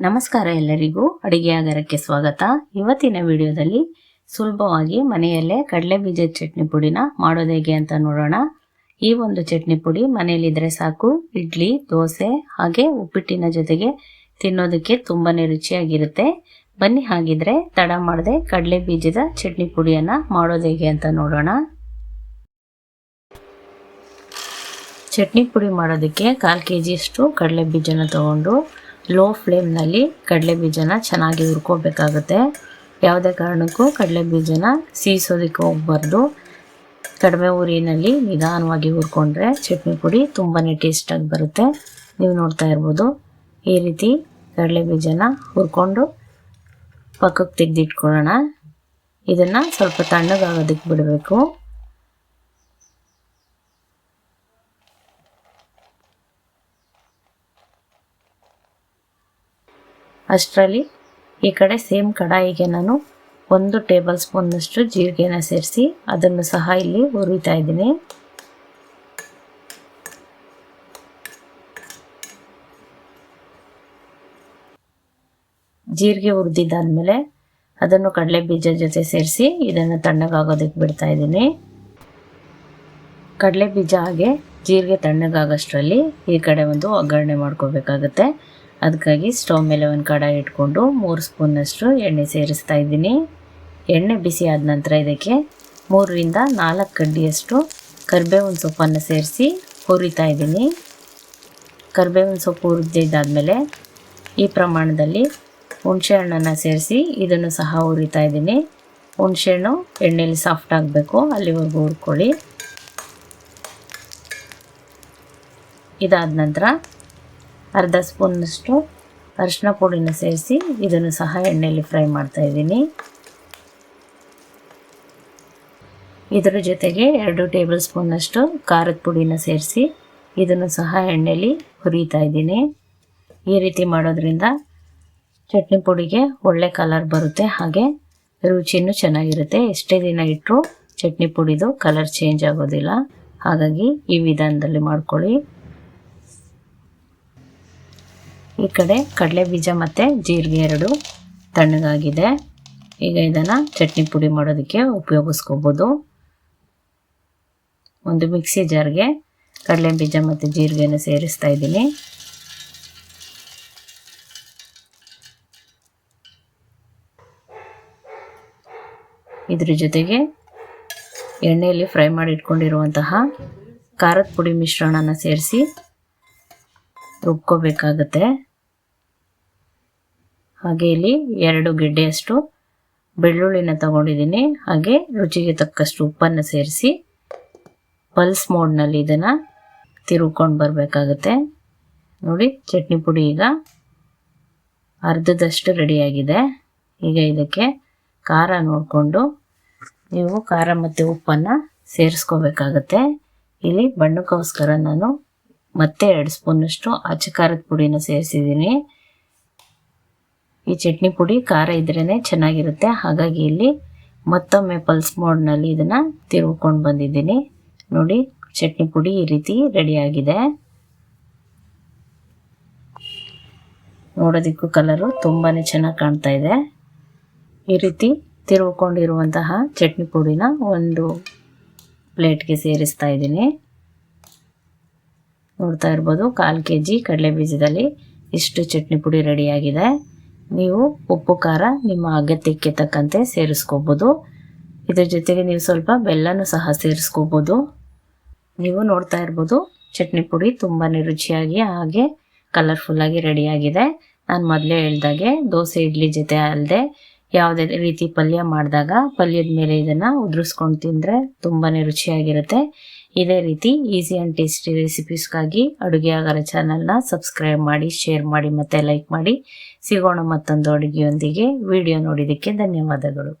ನಮಸ್ಕಾರ ಎಲ್ಲರಿಗೂ. ಅಡಿಗೆ ಆಗರಕ್ಕೆ ಸ್ವಾಗತ. ಇವತ್ತಿನ ವಿಡಿಯೋದಲ್ಲಿ ಸುಲಭವಾಗಿ ಮನೆಯಲ್ಲೇ ಕಡಲೆ ಬೀಜದ ಚಟ್ನಿ ಪುಡಿನ ಮಾಡೋದು ಹೇಗೆ ಅಂತ ನೋಡೋಣ. ಈ ಒಂದು ಚಟ್ನಿ ಪುಡಿ ಮನೆಯಲ್ಲಿದ್ದರೆ ಸಾಕು. ಇಡ್ಲಿ, ದೋಸೆ ಹಾಗೆ ಉಪ್ಪಿಟ್ಟಿನ ಜೊತೆಗೆ ತಿನ್ನೋದಕ್ಕೆ ತುಂಬಾನೇ ರುಚಿಯಾಗಿರುತ್ತೆ. ಬನ್ನಿ ಹಾಗಿದ್ರೆ ತಡ ಮಾಡದೆ ಕಡಲೆ ಬೀಜದ ಚಟ್ನಿ ಪುಡಿಯನ್ನ ಮಾಡೋದು ಹೇಗೆ ಅಂತ ನೋಡೋಣ. ಚಟ್ನಿ ಪುಡಿ ಮಾಡೋದಕ್ಕೆ ಕಾಲು ಕೆ ಜಿಯಷ್ಟು ಕಡಲೆ ಬೀಜನ ತಗೊಂಡು ಲೋ ಫ್ಲೇಮ್ನಲ್ಲಿ ಕಡಲೆ ಬೀಜನ ಚೆನ್ನಾಗಿ ಹುರ್ಕೋಬೇಕಾಗುತ್ತೆ. ಯಾವುದೇ ಕಾರಣಕ್ಕೂ ಕಡಲೆ ಬೀಜನ ಸೀಸೋದಕ್ಕೆ ಹೋಗ್ಬಾರ್ದು. ಕಡಿಮೆ ಊರಿನಲ್ಲಿ ನಿಧಾನವಾಗಿ ಹುರ್ಕೊಂಡ್ರೆ ಚಟ್ನಿ ಪುಡಿ ತುಂಬಾ ಟೇಸ್ಟಾಗಿ ಬರುತ್ತೆ. ನೀವು ನೋಡ್ತಾ ಇರ್ಬೋದು, ಈ ರೀತಿ ಕಡಲೆ ಬೀಜನ ಹುರ್ಕೊಂಡು ಪಕ್ಕಕ್ಕೆ ತೆಗೆದಿಟ್ಕೊಳ್ಳೋಣ. ಇದನ್ನು ಸ್ವಲ್ಪ ತಣ್ಣಗಾಗೋದಕ್ಕೆ ಬಿಡಬೇಕು. ಅಷ್ಟರಲ್ಲಿ ಈ ಕಡೆ ಸೇಮ್ ಕಡಾಯಿಗೆ ನಾನು ಒಂದು ಟೇಬಲ್ ಸ್ಪೂನ್ನಷ್ಟು ಜೀರಿಗೆನ ಸೇರಿಸಿ ಅದನ್ನು ಸಹ ಇಲ್ಲಿ ಹುರಿತಾ ಇದ್ದೀನಿ. ಜೀರಿಗೆ ಹುರಿದಿದ್ದಾದಮೇಲೆ ಅದನ್ನು ಕಡಲೆ ಬೀಜ ಜೊತೆ ಸೇರಿಸಿ ಇದನ್ನು ತಣ್ಣಗಾಗೋದಕ್ಕೆ ಬಿಡ್ತಾ ಇದ್ದೀನಿ. ಕಡಲೆ ಬೀಜ ಹಾಗೆ ಜೀರಿಗೆ ತಣ್ಣಗಾಗೋಷ್ಟರಲ್ಲಿ ಈ ಕಡೆ ಒಂದು ಒಗ್ಗರಣೆ ಮಾಡ್ಕೋಬೇಕಾಗತ್ತೆ. ಅದಕ್ಕಾಗಿ ಸ್ಟವ್ ಮೇಲೆ ಒಂದು ಕಡಾಯಿ ಇಟ್ಕೊಂಡು ಮೂರು ಸ್ಪೂನಷ್ಟು ಎಣ್ಣೆ ಸೇರಿಸ್ತಾ ಇದ್ದೀನಿ. ಎಣ್ಣೆ ಬಿಸಿ ಆದ ನಂತರ ಇದಕ್ಕೆ ಮೂರರಿಂದ ನಾಲ್ಕು ಕಡ್ಡಿಯಷ್ಟು ಕರಿಬೇವಿನ ಸೊಪ್ಪನ್ನು ಸೇರಿಸಿ ಹುರಿತಾ ಇದ್ದೀನಿ. ಕರಿಬೇವಿನ ಸೊಪ್ಪು ಹುರಿದಿದ್ದಾದಮೇಲೆ ಈ ಪ್ರಮಾಣದಲ್ಲಿ ಹುಣಸೆ ಹಣ್ಣನ್ನು ಸೇರಿಸಿ ಇದನ್ನು ಸಹ ಹುರಿತಾ ಇದ್ದೀನಿ. ಹುಣಸೆಹಣ್ಣು ಎಣ್ಣೆಯಲ್ಲಿ ಸಾಫ್ಟ್ ಆಗಬೇಕು, ಅಲ್ಲಿವರೆಗೂ ಹುರ್ಕೊಳ್ಳಿ. ಇದಾದ ನಂತರ ಅರ್ಧ ಸ್ಪೂನಷ್ಟು ಅರಿಶಿನ ಪುಡಿನ ಸೇರಿಸಿ ಇದನ್ನು ಸಹ ಎಣ್ಣೆಯಲ್ಲಿ ಫ್ರೈ ಮಾಡ್ತಾ ಇದ್ದೀನಿ. ಇದರ ಜೊತೆಗೆ ಎರಡು ಟೇಬಲ್ ಸ್ಪೂನಷ್ಟು ಖಾರದ ಪುಡಿನ ಸೇರಿಸಿ ಇದನ್ನು ಸಹ ಎಣ್ಣೆಯಲ್ಲಿ ಹುರಿತಾ ಇದ್ದೀನಿ. ಈ ರೀತಿ ಮಾಡೋದ್ರಿಂದ ಚಟ್ನಿ ಪುಡಿಗೆ ಒಳ್ಳೆ ಕಲರ್ ಬರುತ್ತೆ, ಹಾಗೆ ರುಚಿನೂ ಚೆನ್ನಾಗಿರುತ್ತೆ. ಎಷ್ಟೇ ದಿನ ಇಟ್ಟರೂ ಚಟ್ನಿ ಪುಡಿದು ಕಲರ್ ಚೇಂಜ್ ಆಗೋದಿಲ್ಲ. ಹಾಗಾಗಿ ಈ ವಿಧಾನದಲ್ಲಿ ಮಾಡ್ಕೊಳ್ಳಿ. ಈ ಕಡೆ ಕಡಲೆ ಬೀಜ ಮತ್ತು ಜೀರಿಗೆ ಎರಡು ತಣ್ಣಗಾಗಿದೆ. ಈಗ ಇದನ್ನು ಚಟ್ನಿ ಪುಡಿ ಮಾಡೋದಕ್ಕೆ ಉಪಯೋಗಿಸ್ಕೋಬೋದು. ಒಂದು ಮಿಕ್ಸಿ ಜಾರ್ಗೆ ಕಡಲೆ ಬೀಜ ಮತ್ತು ಜೀರಿಗೆನ ಸೇರಿಸ್ತಾ ಇದ್ದೀನಿ. ಇದ್ರ ಜೊತೆಗೆ ಎಣ್ಣೆಯಲ್ಲಿ ಫ್ರೈ ಮಾಡಿ ಇಟ್ಕೊಂಡಿರುವಂತಹ ಖಾರದ ಪುಡಿ ಮಿಶ್ರಣನ ಸೇರಿಸಿ ರುಬ್ಕೋಬೇಕಾಗತ್ತೆ. ಹಾಗೆ ಇಲ್ಲಿ ಎರಡು ಗೆಡ್ಡೆಯಷ್ಟು ಬೆಳ್ಳುಳ್ಳಿನ ತಗೊಂಡಿದ್ದೀನಿ. ಹಾಗೆ ರುಚಿಗೆ ತಕ್ಕಷ್ಟು ಉಪ್ಪನ್ನು ಸೇರಿಸಿ ಪಲ್ಸ್ ಮೋಡ್ನಲ್ಲಿ ಇದನ್ನು ತಿರುಗ್ಕೊಂಡು ಬರಬೇಕಾಗುತ್ತೆ. ನೋಡಿ, ಚಟ್ನಿ ಪುಡಿ ಈಗ ಅರ್ಧದಷ್ಟು ರೆಡಿಯಾಗಿದೆ. ಈಗ ಇದಕ್ಕೆ ಖಾರ ನೋಡಿಕೊಂಡು ನೀವು ಖಾರ ಮತ್ತು ಉಪ್ಪನ್ನು ಸೇರಿಸ್ಕೋಬೇಕಾಗತ್ತೆ. ಇಲ್ಲಿ ಬಣ್ಣಕ್ಕೋಸ್ಕರ ನಾನು ಮತ್ತೆ ಎರಡು ಸ್ಪೂನಷ್ಟು ಅಚ್ಚ ಖಾರದ ಪುಡಿನ ಸೇರಿಸಿದ್ದೀನಿ. ಈ ಚಟ್ನಿ ಪುಡಿ ಖಾರ ಇದ್ರೇ ಚೆನ್ನಾಗಿರುತ್ತೆ. ಹಾಗಾಗಿ ಇಲ್ಲಿ ಮತ್ತೊಮ್ಮೆ ಪಲ್ಸ್ ಮೋಡ್ನಲ್ಲಿ ಇದನ್ನು ತಿರುಗಿಕೊಂಡು ಬಂದಿದ್ದೀನಿ. ನೋಡಿ, ಚಟ್ನಿ ಪುಡಿ ಈ ರೀತಿ ರೆಡಿಯಾಗಿದೆ ನೋಡೋದಕ್ಕೂ ಕಲರು ತುಂಬಾ ಚೆನ್ನಾಗಿ ಕಾಣ್ತಾ ಇದೆ. ಈ ರೀತಿ ತಿರುಗಿಕೊಂಡಿರುವಂತಹ ಚಟ್ನಿ ಪುಡಿನ ಒಂದು ಪ್ಲೇಟ್ಗೆ ಸೇರಿಸ್ತಾ ಇದ್ದೀನಿ. ನೋಡ್ತಾ ಇರ್ಬೋದು, ಕಾಲು ಕೆ ಜಿ ಕಡಲೆ ಬೀಜದಲ್ಲಿ ಇಷ್ಟು ಚಟ್ನಿ ಪುಡಿ ರೆಡಿಯಾಗಿದೆ ನೀವು ಉಪ್ಪು, ಖಾರ ನಿಮ್ಮ ಅಗತ್ಯಕ್ಕೆ ತಕ್ಕಂತೆ ಸೇರಿಸ್ಕೋಬೋದು. ಇದ್ರ ಜೊತೆಗೆ ನೀವು ಸ್ವಲ್ಪ ಬೆಲ್ಲನೂ ಸಹ ಸೇರಿಸ್ಕೋಬೋದು. ನೀವು ನೋಡ್ತಾ ಇರ್ಬೋದು, ಚಟ್ನಿ ಪುಡಿ ತುಂಬಾ ರುಚಿಯಾಗಿ ಹಾಗೆ ಕಲರ್ಫುಲ್ಲಾಗಿ ರೆಡಿಯಾಗಿದೆ ನಾನು ಮೊದಲೇ ಹೇಳ್ದಾಗೆ ದೋಸೆ, ಇಡ್ಲಿ ಜೊತೆ ಅಲ್ಲದೆ ಯಾವುದೇ ರೀತಿ ಪಲ್ಯ ಮಾಡಿದಾಗ ಪಲ್ಯದ ಮೇಲೆ ಇದನ್ನು ಉದುರಿಸ್ಕೊಂಡು ತಿಂದರೆ ತುಂಬಾ ರುಚಿಯಾಗಿರುತ್ತೆ. ಇದೇ ರೀತಿ ಈಸಿ ಆ್ಯಂಡ್ ಟೇಸ್ಟಿ ರೆಸಿಪೀಸ್ಗಾಗಿ ಅಡುಗೆ ಆಗರ ಚಾನಲ್ನ ಸಬ್ಸ್ಕ್ರೈಬ್ ಮಾಡಿ ಶೇರ್ ಮಾಡಿ ಮತ್ತು ಲೈಕ್ ಮಾಡಿ. ಸಿಗೋಣ ಮತ್ತೊಂದು ಅಡುಗೆಯೊಂದಿಗೆ. ವಿಡಿಯೋ ನೋಡಿದ್ದಕ್ಕೆ ಧನ್ಯವಾದಗಳು.